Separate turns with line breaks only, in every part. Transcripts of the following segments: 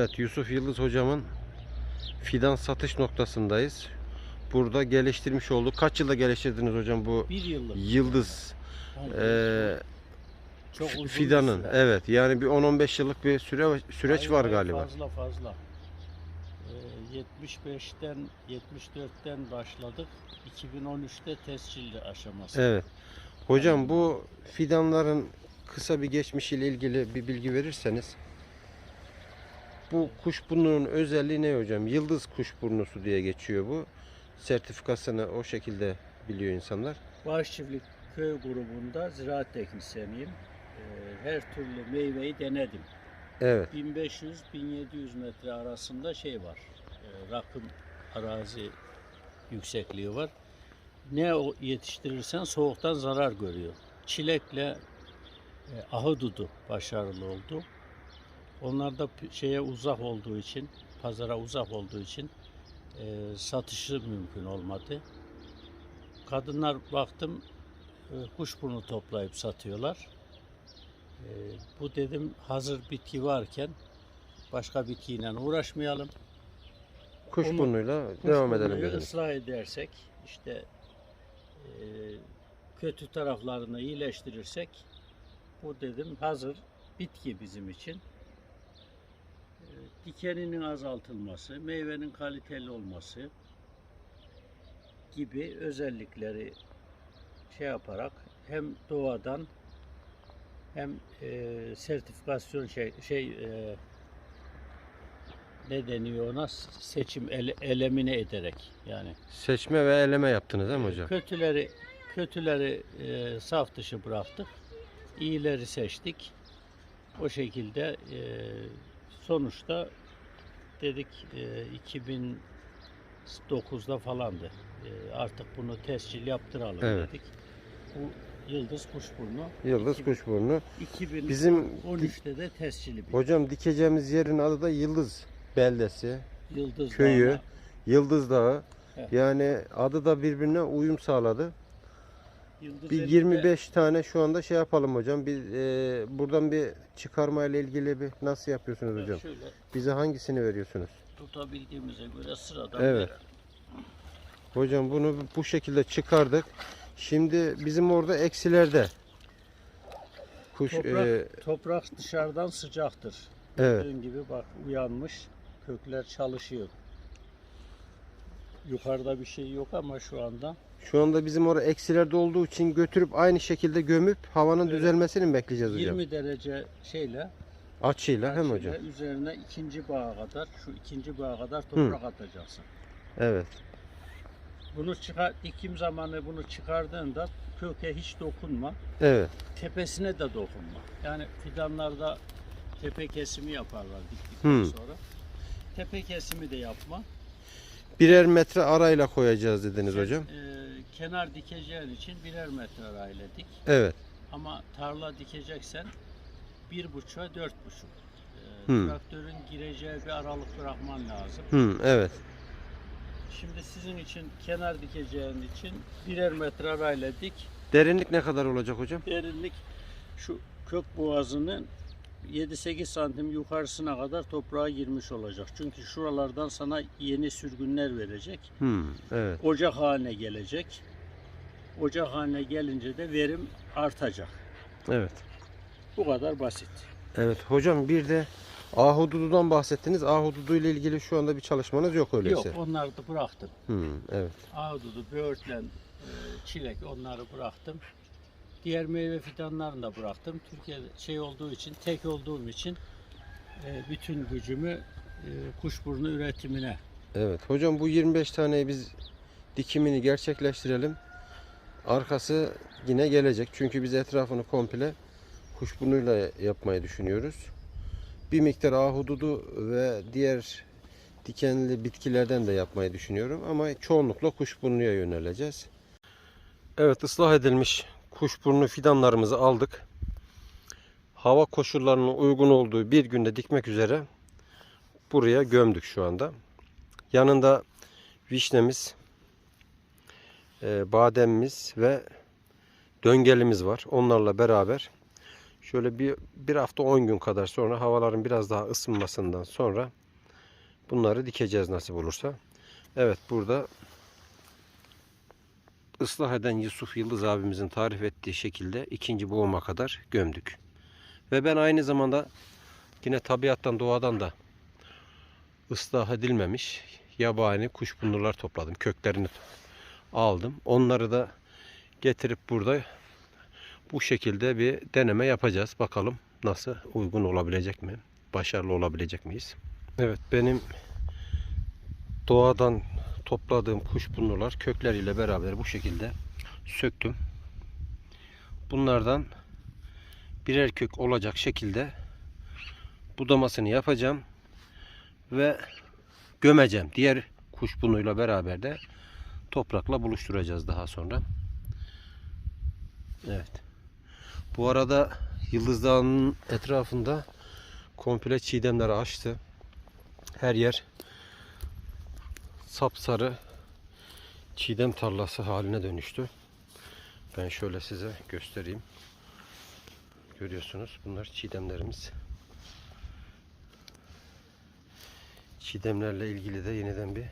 Evet Yusuf Yıldız hocamın fidan satış noktasındayız. Burada geliştirmiş olduk. Kaç yılda geliştirdiniz hocam bu
Bir yıllık.
yıldız eee,
Çok uzun bir
fidanın?
süre.
Evet yani bir 10-15 yıllık bir süre süreç
Hayır,
var galiba.
Fazla fazla. Ee, 75'ten 74'ten başladık. 2013'te tescilli aşaması.
Evet. Hocam bu fidanların kısa bir geçmişiyle ilgili bir bilgi verirseniz. Bu kuşburnunun özelliği ne hocam? Yıldız kuşburnusu diye geçiyor bu. Sertifikasını o şekilde biliyor insanlar.
Bağışçiftlik köy grubunda ziraat teknisyeniyim. Ee, her türlü meyveyi denedim.
Evet.
1500-1700 metre arasında şey var. e, rakım arazi yüksekliği var. Ne o yetiştirirsen soğuktan zarar görüyor. Çilekle e, ahududu başarılı oldu. Onlar da şeye uzak olduğu için, pazara uzak olduğu için e, satışı mümkün olmadı. Kadınlar baktım e, kuşburnu toplayıp satıyorlar. E, bu dedim hazır bitki varken başka bitkiyle uğraşmayalım.
Kuşburnuyla devam edelim
Kuşburnuyu
dediniz.
ıslah edersek işte e, kötü taraflarını iyileştirirsek bu dedim hazır bitki bizim için. Dikeninin azaltılması, meyvenin kaliteli olması gibi özellikleri şey yaparak hem doğadan hem e, sertifikasyon şey şey e, ne deniyor ona? Seçim ele, elemine ederek yani.
Seçme ve eleme yaptınız değil mi hocam?
kötüleri kötüleri e, saf dışı bıraktık. İyileri seçtik. O şekilde e, sonuçta dedik e, 2009'da falandı E, artık bunu tescil yaptıralım
Evet.
dedik bu yıldız kuşburnu
Yıldız
İki-
kuşburnu.
2013'te
Bizim
de tescili bir
hocam dikeceğimiz yerin adı da Yıldız beldesi.
yıldız
köyü,
Dağı'na
Yıldız Dağı.
Evet.
Yani adı da birbirine uyum sağladı.
Yıldız
Bir
elinde-
25 tane şu anda şey yapalım hocam. Bir e, buradan bir çıkarma ile ilgili bir nasıl yapıyorsunuz hocam?
Şöyle
Bize hangisini veriyorsunuz?
tutabildiğimize göre sıradan
Evet.
verelim.
Hocam bunu bu şekilde çıkardık. Şimdi bizim orada eksilerde kuş
Toprak,
e,
toprak dışarıdan sıcaktır.
Evet.
Gördüğün gibi bak uyanmış. Kökler çalışıyor. Yukarıda bir şey yok ama şu anda
şu anda bizim orada eksilerde olduğu için götürüp aynı şekilde gömüp havanın
Evet.
düzelmesini mi bekleyeceğiz hocam?
20 derece şeyle
Açıyla hem hocam.
üzerine ikinci bağa kadar şu ikinci bağa kadar toprak atacaksın.
Evet.
Bunu çıkar dikim zamanı bunu çıkardığında köke hiç dokunma.
Evet.
Tepesine de dokunma. Yani fidanlarda tepe kesimi yaparlar diktikten
Hmm.
sonra. Tepe kesimi de yapma.
Birer metre arayla koyacağız dediniz hocam.
e, kenar dikeceğin için birer metre arayla dik.
Evet.
Ama tarla dikeceksen bir buçuğa dört buçuk. E,
Hmm.
Traktörün gireceği bir aralık bırakman lazım.
Hı, evet.
Şimdi sizin için kenar dikeceğin için birer metre arayla dik.
Derinlik ne kadar olacak hocam?
Derinlik şu kök boğazının 7-8 santim yukarısına kadar toprağa girmiş olacak. Çünkü şuralardan sana yeni sürgünler verecek.
Hı, evet.
Ocak haline gelecek. Ocak haline gelince de verim artacak.
Evet.
Bu kadar basit.
Evet hocam bir de ahudududan bahsettiniz. Ahududu ile ilgili şu anda bir çalışmanız yok öyleyse.
Yok onları da bıraktım.
Hı, evet.
Ahududu, böğürtlen, e, çilek onları bıraktım. Diğer meyve fidanlarını da bıraktım. Türkiye'de şey olduğu için, tek olduğum için e, bütün gücümü e, kuşburnu üretimine
Evet. Hocam bu 25 taneyi biz dikimini gerçekleştirelim. Arkası yine gelecek. Çünkü biz etrafını komple kuşburnuyla yapmayı düşünüyoruz. Bir miktar ahududu ve diğer dikenli bitkilerden de yapmayı düşünüyorum. Ama çoğunlukla kuşburnuya yöneleceğiz. Evet ıslah edilmiş kuşburnu fidanlarımızı aldık. Hava koşullarının uygun olduğu bir günde dikmek üzere buraya gömdük şu anda. Yanında vişnemiz, e, bademimiz ve döngelimiz var. Onlarla beraber Şöyle bir, bir hafta 10 gün kadar sonra havaların biraz daha ısınmasından sonra bunları dikeceğiz nasip olursa. Evet burada ıslah eden Yusuf Yıldız abimizin tarif ettiği şekilde ikinci boğuma kadar gömdük. Ve ben aynı zamanda yine tabiattan doğadan da ıslah edilmemiş yabani kuşburnular topladım. Köklerini aldım. Onları da getirip burada bu şekilde bir deneme yapacağız. Bakalım nasıl uygun olabilecek mi? Başarılı olabilecek miyiz? Evet benim doğadan topladığım kuşburnular kökleriyle beraber bu şekilde söktüm. Bunlardan birer kök olacak şekilde budamasını yapacağım ve gömeceğim. Diğer kuşburnuyla beraber de toprakla buluşturacağız daha sonra. Evet. Bu arada Yıldız Dağı'nın etrafında komple çiğdemler açtı. Her yer sapsarı çiğdem tarlası haline dönüştü. Ben şöyle size göstereyim. Görüyorsunuz bunlar çiğdemlerimiz. Çiğdemlerle ilgili de yeniden bir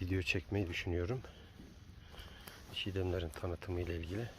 video çekmeyi düşünüyorum. Çiğdemlerin tanıtımı ile ilgili.